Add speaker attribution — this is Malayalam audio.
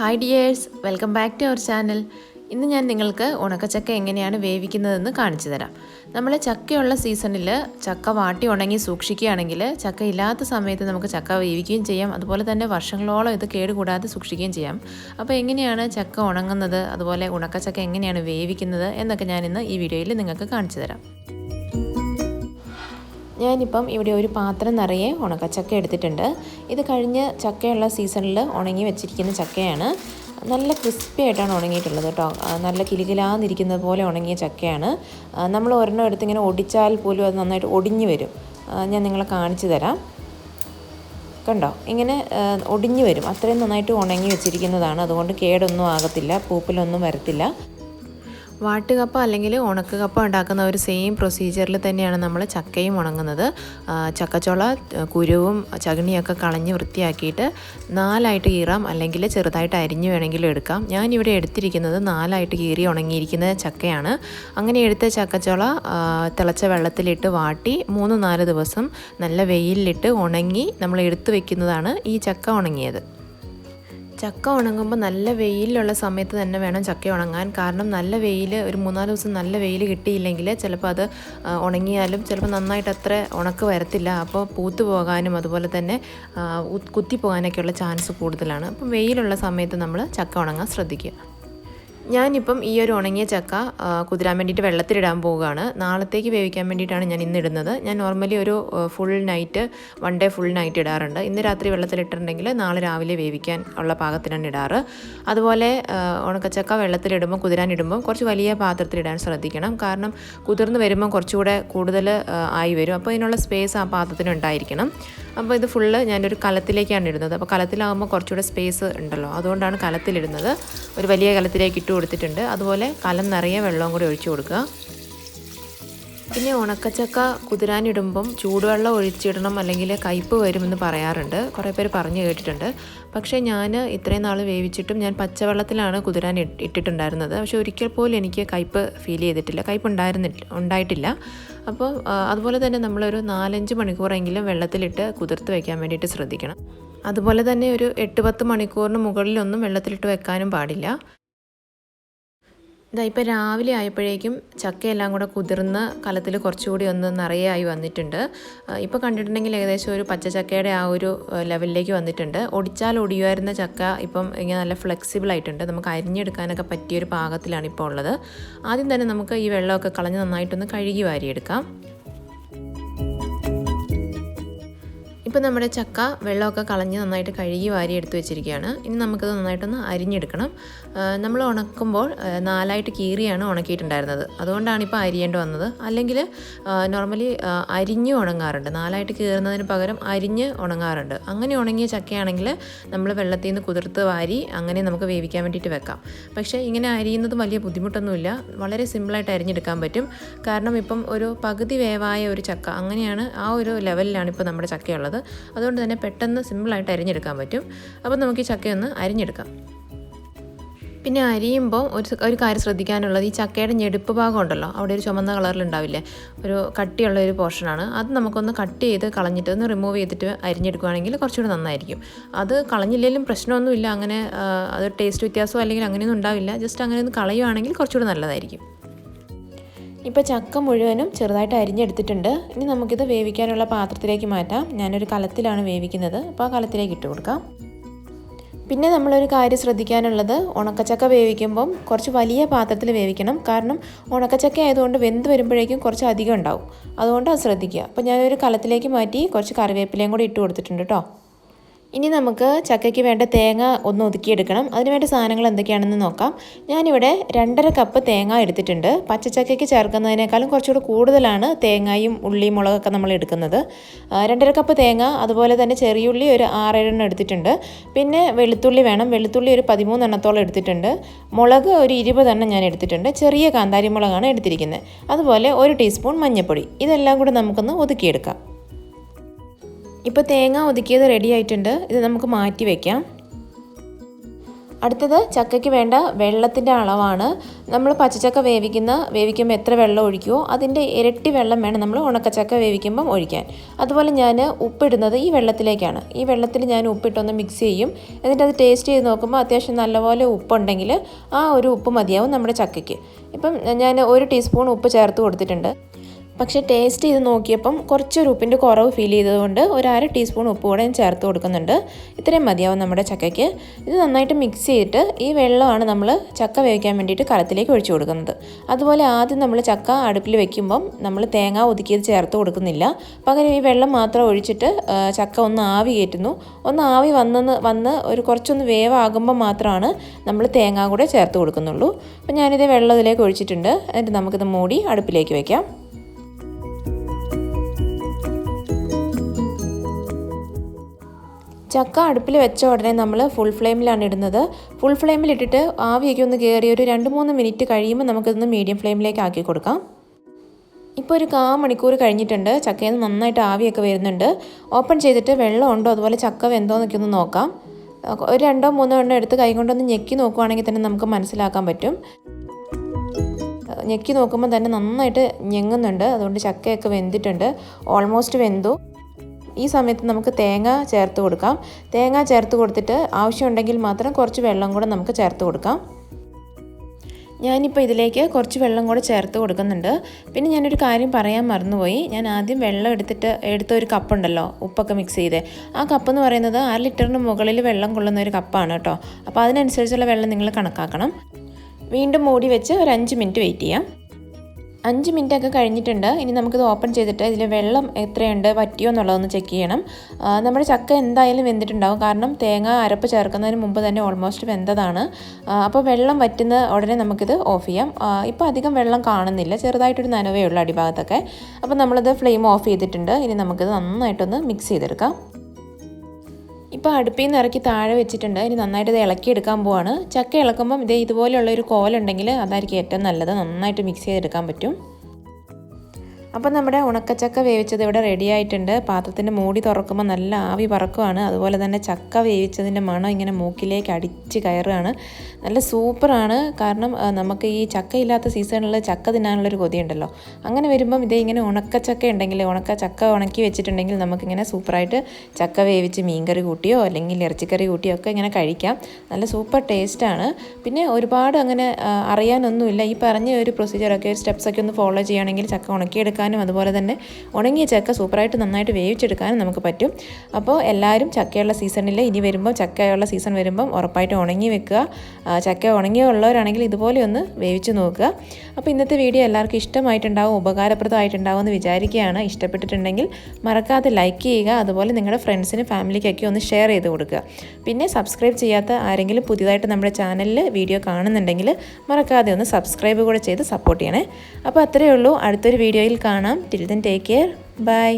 Speaker 1: Hi dears welcome back to our channel ഇന്ന് ഞാൻ നിങ്ങൾക്ക് ഉണക്കച്ചക്ക എങ്ങനെയാണ് വേവിക്കുന്നതെന്ന് കാണിച്ചു തരാം. നമ്മൾ ചക്കയുള്ള സീസണിൽ ചക്ക വാട്ടി ഉണങ്ങി സൂക്ഷിക്കുകയാണെങ്കിൽ ചക്ക ഇല്ലാത്ത സമയത്ത് നമുക്ക് ചക്ക വേവിക്കുകയും ചെയ്യാം. അതുപോലെ തന്നെ വർഷങ്ങളോളം ഇത് കേടുകൂടാതെ സൂക്ഷിക്കുകയും ചെയ്യാം. അപ്പോൾ എങ്ങനെയാണ് ചക്ക ഉണങ്ങുന്നത്? അതുപോലെ ഉണക്കച്ചക്ക എങ്ങനെയാണ് വേവിക്കുന്നത്? എന്നൊക്കെ ഞാൻ ഇന്ന് ഈ വീഡിയോയിൽ നിങ്ങൾക്ക് കാണിച്ചു തരാം. ഞാനിപ്പം ഇവിടെ ഒരു പാത്രം നിറയെ ഉണക്കച്ചക്ക എടുത്തിട്ടുണ്ട്. ഇത് കഴിഞ്ഞ് ചക്കയുള്ള സീസണിൽ ഉണങ്ങി വെച്ചിരിക്കുന്ന ചക്കയാണ്. നല്ല ക്രിസ്പി ആയിട്ടാണ് ഉണങ്ങിയിട്ടുള്ളത് കേട്ടോ. നല്ല കിലുകിലാന്നിരിക്കുന്നത് പോലെ ഉണങ്ങിയ ചക്കയാണ്. നമ്മൾ ഒരെണ്ണം എടുത്ത് ഇങ്ങനെ ഒടിച്ചാൽ പോലും അത് നന്നായിട്ട് ഒടിഞ്ഞു വരും. ഞാൻ നിങ്ങളെ കാണിച്ചു തരാം. കണ്ടോ? ഇങ്ങനെ ഒടിഞ്ഞു വരും. അത്രയും നന്നായിട്ട് ഉണങ്ങി വെച്ചിരിക്കുന്നതാണ്. അതുകൊണ്ട് കേടൊന്നും ആകത്തില്ല പൂപ്പിലൊന്നും വരത്തില്ല. വാട്ടുകപ്പ അല്ലെങ്കിൽ ഉണക്ക് കപ്പ ഉണ്ടാക്കുന്ന ഒരു സെയിം പ്രൊസീജിയറിൽ തന്നെയാണ് നമ്മൾ ചക്കയും ഉണങ്ങുന്നത്. ചക്കച്ചുള കുരുവും ചകിണിയൊക്കെ കളഞ്ഞ് വൃത്തിയാക്കിയിട്ട് നാലായിട്ട് കീറാം. അല്ലെങ്കിൽ ചെറുതായിട്ട് അരിഞ്ഞ് വേണമെങ്കിലും എടുക്കാം. ഞാനിവിടെ എടുത്തിരിക്കുന്നത് നാലായിട്ട് കീറി ഉണങ്ങിയിരിക്കുന്ന ചക്കയാണ്. അങ്ങനെ എടുത്ത ചക്കച്ചുള തിളച്ച വെള്ളത്തിലിട്ട് വാട്ടി മൂന്ന് നാല് ദിവസം നല്ല വെയിലിലിട്ട് ഉണങ്ങി നമ്മൾ എടുത്തു വെക്കുന്നതാണ് ഈ ചക്ക ഉണങ്ങിയത്. ചക്ക ഉണങ്ങുമ്പോൾ നല്ല വെയിലുള്ള സമയത്ത് തന്നെ വേണം ചക്ക ഉണങ്ങാൻ. കാരണം നല്ല വെയിൽ ഒരു മൂന്നാൽ ദിവസം നല്ല വെയിൽ കിട്ടിയില്ലെങ്കിൽ ചിലപ്പോൾ അത് ഉണങ്ങിയാലും ചിലപ്പോൾ നന്നായിട്ട് അത്ര ഉണക്ക് വരത്തില്ല. അപ്പോൾ പൂത്തു പോകാനും അതുപോലെ തന്നെ കുത്തിപ്പോകാനൊക്കെയുള്ള ചാൻസ് കൂടുതലാണ്. അപ്പം വെയിലുള്ള സമയത്ത് നമ്മൾ ചക്ക ഉണങ്ങാൻ ശ്രദ്ധിക്കുക. ഞാനിപ്പം ഈ ഒരു ഉണങ്ങിയ ചക്ക കുതിരാൻ വേണ്ടിയിട്ട് വെള്ളത്തിലിടാൻ പോവുകയാണ്. നാളത്തേക്ക് വേവിക്കാൻ വേണ്ടിയിട്ടാണ് ഞാൻ ഇന്ന് ഇടുന്നത് ഞാൻ നോർമലി ഒരു full night one day full night ഇടാറുണ്ട്. ഇന്ന് രാത്രി വെള്ളത്തിലിട്ടിട്ടുണ്ടെങ്കിൽ നാളെ രാവിലെ വേവിക്കാൻ ഉള്ള പാകത്തിനാണ് ഇടാറ്. അതുപോലെ ഉണക്കച്ചക്ക വെള്ളത്തിലിടുമ്പോൾ കുതിരാനിടുമ്പോൾ കുറച്ച് വലിയ പാത്രത്തിലിടാൻ ശ്രദ്ധിക്കണം. കാരണം കുതിർന്ന് വരുമ്പോൾ കുറച്ചുകൂടെ കൂടുതൽ ആയി വരും. അപ്പോൾ ഇതിനുള്ള സ്പേസ് ആ പാത്രത്തിന് ഉണ്ടായിരിക്കണം. അപ്പോൾ ഇത് ഫുള്ള് ഞാനൊരു കലത്തിലേക്കാണ് ഇടുന്നത്. അപ്പോൾ കലത്തിലാകുമ്പോൾ കുറച്ചുകൂടെ സ്പേസ് ഉണ്ടല്ലോ. അതുകൊണ്ടാണ് കലത്തിലിടുന്നത്. ഒരു വലിയ കലത്തിലേക്ക് ഇട്ട് കൊടുത്തിട്ടുണ്ട്. അതുപോലെ കലം നിറയെ വെള്ളവും കൂടി ഒഴിച്ചു കൊടുക്കുക. പിന്നെ ഉണക്കച്ചക്ക കുതിരാനിടുമ്പം ചൂടുവെള്ളം ഒഴിച്ചിടണം അല്ലെങ്കിൽ കയ്പ്പ് വരുമെന്ന് പറയാറുണ്ട്. കുറേ പേര് പറഞ്ഞു കേട്ടിട്ടുണ്ട്. പക്ഷേ ഞാൻ ഇത്രയും നാൾ വേവിച്ചിട്ടും ഞാൻ പച്ചവെള്ളത്തിലാണ് കുതിരാൻ ഇട്ട് ഇട്ടിട്ടുണ്ടായിരുന്നത്. പക്ഷേ ഒരിക്കൽ പോലും എനിക്ക് കയ്പ്പ് ഫീൽ ചെയ്തിട്ടില്ല. കയ്പ്പ് ഉണ്ടായിരുന്നില്ല ഉണ്ടായിട്ടില്ല. അപ്പോൾ അതുപോലെ തന്നെ നമ്മളൊരു നാലഞ്ച് മണിക്കൂറെങ്കിലും വെള്ളത്തിലിട്ട് കുതിർത്ത് വയ്ക്കാൻ വേണ്ടിയിട്ട് ശ്രദ്ധിക്കണം. അതുപോലെ തന്നെ ഒരു എട്ട് പത്ത് മണിക്കൂറിന് മുകളിലൊന്നും വെള്ളത്തിലിട്ട് വെക്കാനും പാടില്ല. ഇതാ രാവിലെ ആയപ്പോഴേക്കും ചക്കയെല്ലാം കൂടെ കുതിർന്ന് കലത്തിൽ കുറച്ചുകൂടി ഒന്ന് നിറയായി വന്നിട്ടുണ്ട്. ഇപ്പോൾ കണ്ടിട്ടുണ്ടെങ്കിൽ ഏകദേശം ഒരു പച്ച ചക്കയുടെ ആ ഒരു ലെവലിലേക്ക് വന്നിട്ടുണ്ട്. ഒടിച്ചാൽ ഒടിയുമായിരുന്ന ചക്ക ഇപ്പം ഇങ്ങനെ നല്ല ഫ്ലെക്സിബിൾ ആയിട്ടുണ്ട്. നമുക്ക് അരിഞ്ഞെടുക്കാനൊക്കെ പറ്റിയൊരു പാകത്തിലാണ് ഇപ്പോൾ ഉള്ളത്. ആദ്യം തന്നെ നമുക്ക് ഈ വെള്ളമൊക്കെ കളഞ്ഞ് നന്നായിട്ടൊന്ന് കഴുകി വാരിയെടുക്കാം. ഇപ്പം നമ്മുടെ ചക്ക വെള്ളമൊക്കെ കളഞ്ഞ് നന്നായിട്ട് കഴുകി വാരി എടുത്ത് വെച്ചിരിക്കുകയാണ്. ഇനി നമുക്കത് നന്നായിട്ടൊന്ന് അരിഞ്ഞെടുക്കണം. നമ്മൾ ഉണക്കുമ്പോൾ നാലായിട്ട് കീറിയാണ് ഉണക്കിയിട്ടുണ്ടായിരുന്നത്. അതുകൊണ്ടാണ് ഇപ്പോൾ അരിയേണ്ടി വന്നത്. അല്ലെങ്കിൽ നോർമലി അരിഞ്ഞ് ഉണങ്ങാറുണ്ട്. നാലായിട്ട് കീറുന്നതിന് പകരം അരിഞ്ഞ് ഉണങ്ങാറുണ്ട്. അങ്ങനെ ഉണങ്ങിയ ചക്കയാണെങ്കിൽ നമ്മൾ വെള്ളത്തിൽ നിന്ന് കുതിർത്ത് വാരി അങ്ങനെ നമുക്ക് വേവിക്കാൻ വേണ്ടിയിട്ട് വെക്കാം. പക്ഷേ ഇങ്ങനെ അരിയുന്നത് വലിയ ബുദ്ധിമുട്ടൊന്നുമില്ല. വളരെ സിമ്പിളായിട്ട് അരിഞ്ഞെടുക്കാൻ പറ്റും. കാരണം ഇപ്പം ഒരു പകുതി വേവായ ഒരു ചക്ക അങ്ങനെയാണ് ആ ഒരു ലെവലിലാണ് ഇപ്പോൾ നമ്മുടെ ചക്കയുള്ളത്. അതുകൊണ്ട് തന്നെ പെട്ടെന്ന് സിമ്പിളായിട്ട് അരിഞ്ഞെടുക്കാൻ പറ്റും. അപ്പോൾ നമുക്ക് ഈ ചക്കയൊന്ന് അരിഞ്ഞെടുക്കാം. പിന്നെ അരിയുമ്പോൾ ഒരു ഒരു കാര്യം ശ്രദ്ധിക്കാനുള്ളത് ഈ ചക്കയുടെ ഞെടുപ്പ് ഭാഗം ഉണ്ടല്ലോ അവിടെ ഒരു ചുമന്ന കളറിലുണ്ടാവില്ലേ? ഒരു കട്ടിയുള്ള ഒരു പോർഷനാണ്. അത് നമുക്കൊന്ന് കട്ട് ചെയ്ത് കളഞ്ഞിട്ട് ഒന്ന് റിമൂവ് ചെയ്തിട്ട് അരിഞ്ഞെടുക്കുകയാണെങ്കിൽ കുറച്ചുകൂടി നന്നായിരിക്കും. അത് കളഞ്ഞില്ലെങ്കിലും പ്രശ്നമൊന്നുമില്ല അങ്ങനെ അത് ടേസ്റ്റ് വ്യത്യാസമോ അല്ലെങ്കിൽ അങ്ങനെയൊന്നും ഉണ്ടാവില്ല. ജസ്റ്റ് അങ്ങനെ ഒന്ന് കളയുവാണെങ്കിൽ കുറച്ചുകൂടി നല്ലതായിരിക്കും. ഇപ്പോൾ ചക്ക മുഴുവനും ചെറുതായിട്ട് അരിഞ്ഞെടുത്തിട്ടുണ്ട്. ഇനി നമുക്കിത് വേവിക്കാനുള്ള പാത്രത്തിലേക്ക് മാറ്റാം. ഞാനൊരു കലത്തിലാണ് വേവിക്കുന്നത്. അപ്പോൾ ആ കലത്തിലേക്ക് ഇട്ട് കൊടുക്കാം. പിന്നെ നമ്മളൊരു കാര്യം ശ്രദ്ധിക്കാനുള്ളത് ഉണക്കച്ചക്ക വേവിക്കുമ്പം കുറച്ച് വലിയ പാത്രത്തിൽ വേവിക്കണം. കാരണം ഉണക്കച്ചക്ക ആയതുകൊണ്ട് വെന്ത് വരുമ്പോഴേക്കും കുറച്ച് അധികം ഉണ്ടാവും. അതുകൊണ്ട് അത് ശ്രദ്ധിക്കുക. അപ്പോൾ ഞാനൊരു കലത്തിലേക്ക് മാറ്റി കുറച്ച് കറിവേപ്പിലയും കൂടി ഇട്ട് കൊടുത്തിട്ടുണ്ട് കേട്ടോ ഇനി നമുക്ക് ചക്കയ്ക്ക് വേണ്ട തേങ്ങ ഒന്ന് ഒതുക്കിയെടുക്കണം. അതിന് വേണ്ട സാധനങ്ങൾ എന്തൊക്കെയാണെന്ന് നോക്കാം. ഞാനിവിടെ രണ്ടര കപ്പ് തേങ്ങ എടുത്തിട്ടുണ്ട്. പച്ചച്ചക്കയ്ക്ക് ചേർക്കുന്നതിനേക്കാളും കുറച്ചുകൂടി കൂടുതലാണ് തേങ്ങയും ഉള്ളിയും മുളകൊക്കെ നമ്മൾ എടുക്കുന്നത്. രണ്ടര കപ്പ് തേങ്ങ അതുപോലെ തന്നെ ചെറിയുള്ളി ഒരു ആറേഴെണ്ണം എടുത്തിട്ടുണ്ട്. പിന്നെ വെളുത്തുള്ളി വേണം. വെളുത്തുള്ളി ഒരു പതിമൂന്നെണ്ണത്തോളം എടുത്തിട്ടുണ്ട്. മുളക് ഒരു ഇരുപതെണ്ണം ഞാൻ എടുത്തിട്ടുണ്ട്. ചെറിയ കാന്താരി മുളകാണ് എടുത്തിരിക്കുന്നത്. അതുപോലെ ഒരു ടീസ്പൂൺ മഞ്ഞൾപ്പൊടി ഇതെല്ലാം കൂടെ നമുക്കൊന്ന് ഒതുക്കിയെടുക്കാം. ഇപ്പോൾ തേങ്ങ ഒതുക്കിയത് റെഡി ആയിട്ടുണ്ട്. ഇത് നമുക്ക് മാറ്റി വയ്ക്കാം അടുത്തത് ചക്കയ്ക്ക് വേണ്ട വെള്ളത്തിന്റെ അളവാണ്. നമ്മൾ പച്ചച്ചക്ക വേവിക്കുന്ന വേവിക്കുമ്പോൾ എത്ര വെള്ളം ഒഴിക്കുമോ അതിന്റെ ഇരട്ടി വെള്ളം വേണം നമ്മൾ ഉണക്കച്ചക്ക വേവിക്കുമ്പം ഒഴിക്കാൻ. അതുപോലെ ഞാൻ ഉപ്പിടുന്നത് ഈ വെള്ളത്തിലേക്കാണ്. ഈ വെള്ളത്തിൽ ഞാൻ ഉപ്പിട്ടൊന്ന് മിക്സ് ചെയ്യും. എന്നിട്ട് അത് ടേസ്റ്റ് ചെയ്ത് നോക്കുമ്പോൾ അത്യാവശ്യം നല്ലപോലെ ഉപ്പുണ്ടെങ്കിൽ ആ ഒരു ഉപ്പ് മതിയാവും നമ്മുടെ ചക്കയ്ക്ക്. ഇപ്പം ഞാൻ ഒരു ടീസ്പൂൺ ഉപ്പ് ചേർത്ത് കൊടുത്തിട്ടുണ്ട്. പക്ഷേ ടേസ്റ്റ് ചെയ്ത് നോക്കിയപ്പം കുറച്ചൊരു ഉപ്പിന്റെ കുറവ് ഫീൽ ചെയ്തതുകൊണ്ട് ഒരു അര ടീസ്പൂൺ ഉപ്പ് കൂടെ ഞാൻ ചേർത്ത് കൊടുക്കുന്നുണ്ട്. ഇത്രയും മതിയാവും നമ്മുടെ ചക്കയ്ക്ക്. ഇത് നന്നായിട്ട് മിക്സ് ചെയ്തിട്ട് ഈ വെള്ളമാണ് നമ്മൾ ചക്ക വേവിക്കാൻ വേണ്ടിയിട്ട് കലത്തിലേക്ക് ഒഴിച്ചു കൊടുക്കുന്നത്. അതുപോലെ ആദ്യം നമ്മൾ ചക്ക അടുപ്പിൽ വെക്കുമ്പം നമ്മൾ തേങ്ങ ഒതുക്കിയത് ചേർത്ത് കൊടുക്കുന്നില്ല. പകരം ഈ വെള്ളം മാത്രം ഒഴിച്ചിട്ട് ചക്ക ഒന്ന് ആവി കയറ്റുന്നു. ഒന്ന് ആവി വന്നെന്ന് വന്ന് ഒരു കുറച്ചൊന്ന് വേവാകുമ്പോൾ മാത്രമാണ് നമ്മൾ തേങ്ങ കൂടെ ചേർത്ത് കൊടുക്കുന്നുള്ളൂ. അപ്പോൾ ഞാനിത് വെള്ളം ഇതിലേക്ക് ഒഴിച്ചിട്ടുണ്ട്. എന്നിട്ട് നമുക്കിത് മൂടി അടുപ്പിലേക്ക് വെക്കാം. ചക്ക അടുപ്പിൽ വെച്ച ഉടനെ നമ്മൾ ഫുൾ ഫ്ലെയിമിലാണ് ഇടുന്നത്. ഫുൾ ഫ്ലെയിമിൽ ഇട്ടിട്ട് ആവിയൊക്കെ ഒന്ന് കയറി ഒരു രണ്ട് മൂന്ന് മിനിറ്റ് കഴിയുമ്പോൾ നമുക്കിതൊന്ന് മീഡിയം ഫ്ലെയിമിലേക്ക് ആക്കി കൊടുക്കാം. ഇപ്പോൾ ഒരു കാ മണിക്കൂർ കഴിഞ്ഞിട്ടുണ്ട്. ചക്കയിൽ നിന്ന് നന്നായിട്ട് ആവിയൊക്കെ വരുന്നുണ്ട്. ഓപ്പൺ ചെയ്തിട്ട് വെള്ളം ഉണ്ടോ? അതുപോലെ ചക്ക വെന്തോ എന്നൊക്കെ ഒന്ന് നോക്കാം. ഒരു രണ്ടോ മൂന്നോ എണ്ണം എടുത്ത് കൈ കൊണ്ടൊന്ന് ഞെക്കി നോക്കുവാണെങ്കിൽ തന്നെ നമുക്ക് മനസ്സിലാക്കാൻ പറ്റും. ഞെക്കി നോക്കുമ്പോൾ തന്നെ നന്നായിട്ട് ഞെങ്ങുന്നുണ്ട്. അതുകൊണ്ട് ചക്കയൊക്കെ വെന്തിട്ടുണ്ട്. ഓൾമോസ്റ്റ് വെന്തു. ഈ സമയത്ത് നമുക്ക് തേങ്ങ ചേർത്ത് കൊടുക്കാം. തേങ്ങ ചേർത്ത് കൊടുത്തിട്ട് ആവശ്യമുണ്ടെങ്കിൽ മാത്രം കുറച്ച് വെള്ളം കൂടെ നമുക്ക് ചേർത്ത് കൊടുക്കാം. ഞാനിപ്പോൾ ഇതിലേക്ക് കുറച്ച് വെള്ളം കൂടെ ചേർത്ത് കൊടുക്കുന്നുണ്ട്. പിന്നെ ഞാനൊരു കാര്യം പറയാൻ മറന്നുപോയി. ഞാൻ ആദ്യം വെള്ളം എടുത്തിട്ട് എടുത്ത ഒരു കപ്പുണ്ടല്ലോ ഉപ്പൊക്കെ മിക്സ് ചെയ്ത്. ആ കപ്പ് എന്ന് പറയുന്നത് അര ലിറ്ററിന് മുകളിൽ വെള്ളം കൊള്ളുന്ന ഒരു കപ്പാണ് കേട്ടോ. അപ്പോൾ അതിനനുസരിച്ചുള്ള വെള്ളം നിങ്ങൾ കണക്കാക്കണം. വീണ്ടും മൂടി വെച്ച് ഒരു അഞ്ച് മിനിറ്റ് വെയിറ്റ് ചെയ്യാം. അഞ്ച് മിനിറ്റ് ഒക്കെ കഴിഞ്ഞിട്ടുണ്ട്. ഇനി നമുക്കിത് ഓപ്പൺ ചെയ്തിട്ട് ഇതിൽ വെള്ളം എത്രയുണ്ട് പറ്റിയോ എന്നുള്ളതൊന്ന് ചെക്ക് ചെയ്യണം. നമ്മുടെ ചക്ക എന്തായാലും വെന്തിട്ടുണ്ടാവും. കാരണം തേങ്ങ അരപ്പ് ചേർക്കുന്നതിന് മുമ്പ് തന്നെ ഓൾമോസ്റ്റ് വെന്തതാണ്. അപ്പോൾ വെള്ളം വറ്റുന്ന ഉടനെ നമുക്കിത് ഓഫ് ചെയ്യാം. ഇപ്പോൾ അധികം വെള്ളം കാണുന്നില്ല. ചെറുതായിട്ടൊരു നനവേ ഉള്ളൂ അടിഭാഗത്തൊക്കെ. അപ്പോൾ നമ്മളിത് ഫ്ലെയിം ഓഫ് ചെയ്തിട്ടുണ്ട്. ഇനി നമുക്കിത് നന്നായിട്ടൊന്ന് മിക്സ് ചെയ്തെടുക്കാം. ഇപ്പോൾ അടുപ്പിൽ നിന്ന് ഇറക്കി താഴെ വെച്ചിട്ടുണ്ട്. ഇനി നന്നായിട്ട് ഇത് ഇളക്കിയെടുക്കാൻ പോവാണ്. ചക്ക ഇളക്കുമ്പം ഇതേ ഇതുപോലെയുള്ള ഒരു കോലുണ്ടെങ്കിൽ അതായിരിക്കും ഏറ്റവും നല്ലത്. നന്നായിട്ട് മിക്സ് ചെയ്തെടുക്കാൻ പറ്റും. അപ്പം നമ്മുടെ ഉണക്കച്ചക്ക വേവിച്ചത് ഇവിടെ റെഡി ആയിട്ടുണ്ട്. പാത്രത്തിന്റെ മൂടി തുറക്കുമ്പോൾ നല്ല ആവി പറക്കുവാണ്. അതുപോലെ തന്നെ ചക്ക വേവിച്ചതിന്റെ മണം ഇങ്ങനെ മൂക്കിലേക്ക് അടിച്ച് കയറുകയാണ്. നല്ല സൂപ്പറാണ് കാരണം നമുക്ക് ഈ ചക്ക ഇല്ലാത്ത സീസണിൽ ചക്ക തിന്നാനുള്ളൊരു കൊതിയുണ്ടല്ലോ. അങ്ങനെ വരുമ്പം ഇതേ ഇങ്ങനെ ഉണക്കച്ചക്ക ഉണ്ടെങ്കിൽ ഉണക്ക ചക്ക ഉണക്കി വെച്ചിട്ടുണ്ടെങ്കിൽ നമുക്കിങ്ങനെ സൂപ്പറായിട്ട് ചക്ക വേവിച്ച് മീൻകറി കൂട്ടിയോ അല്ലെങ്കിൽ ഇറച്ചിക്കറി കൂട്ടിയോ ഒക്കെ ഇങ്ങനെ കഴിക്കാം. നല്ല സൂപ്പർ ടേസ്റ്റാണ് പിന്നെ ഒരുപാട് അങ്ങനെ അറിയാനൊന്നുമില്ല. ഈ പറഞ്ഞ ഒരു പ്രൊസീജിയറൊക്കെ സ്റ്റെപ്സൊക്കെ ഒന്ന് ഫോളോ ചെയ്യുകയാണെങ്കിൽ ചക്ക ഉണക്കിയെടുക്കാനും അതുപോലെ തന്നെ ഉണങ്ങിയ ചക്ക സൂപ്പറായിട്ട് നന്നായിട്ട് വേവിച്ചെടുക്കാനും നമുക്ക് പറ്റും. അപ്പോൾ എല്ലാവരും ചക്കയുള്ള സീസണിൽ ഇനി വരുമ്പോൾ ചക്കയുള്ള സീസൺ വരുമ്പം ഉറപ്പായിട്ട് ഉണങ്ങി വെക്കുക. ചക്ക ചക്ക ഉണങ്ങിയുള്ളവരാണെങ്കിൽ ഇതുപോലെ ഒന്ന് വേവിച്ച് നോക്കുക. അപ്പോൾ ഇന്നത്തെ വീഡിയോ എല്ലാവർക്കും ഇഷ്ടമായിട്ടുണ്ടാവും ഉപകാരപ്രദമായിട്ടുണ്ടാവും എന്ന് വിചാരിക്കുകയാണ്. ഇഷ്ടപ്പെട്ടിട്ടുണ്ടെങ്കിൽ മറക്കാതെ ലൈക്ക് ചെയ്യുക അതുപോലെ നിങ്ങളുടെ ഫ്രണ്ട്സിനും ഫാമിലിക്കൊക്കെ ഒന്ന് ഷെയർ ചെയ്ത് കൊടുക്കുക. പിന്നെ സബ്സ്ക്രൈബ് ചെയ്യാത്ത ആരെങ്കിലും പുതിയതായിട്ട് നമ്മുടെ ചാനലിൽ വീഡിയോ കാണുന്നുണ്ടെങ്കിൽ മറക്കാതെ ഒന്ന് സബ്സ്ക്രൈബ് കൂടെ ചെയ്ത് സപ്പോർട്ട് ചെയ്യണേ. അപ്പോൾ അത്രയേ ഉള്ളൂ. അടുത്തൊരു വീഡിയോയിൽ കാണാം. Till then take care bye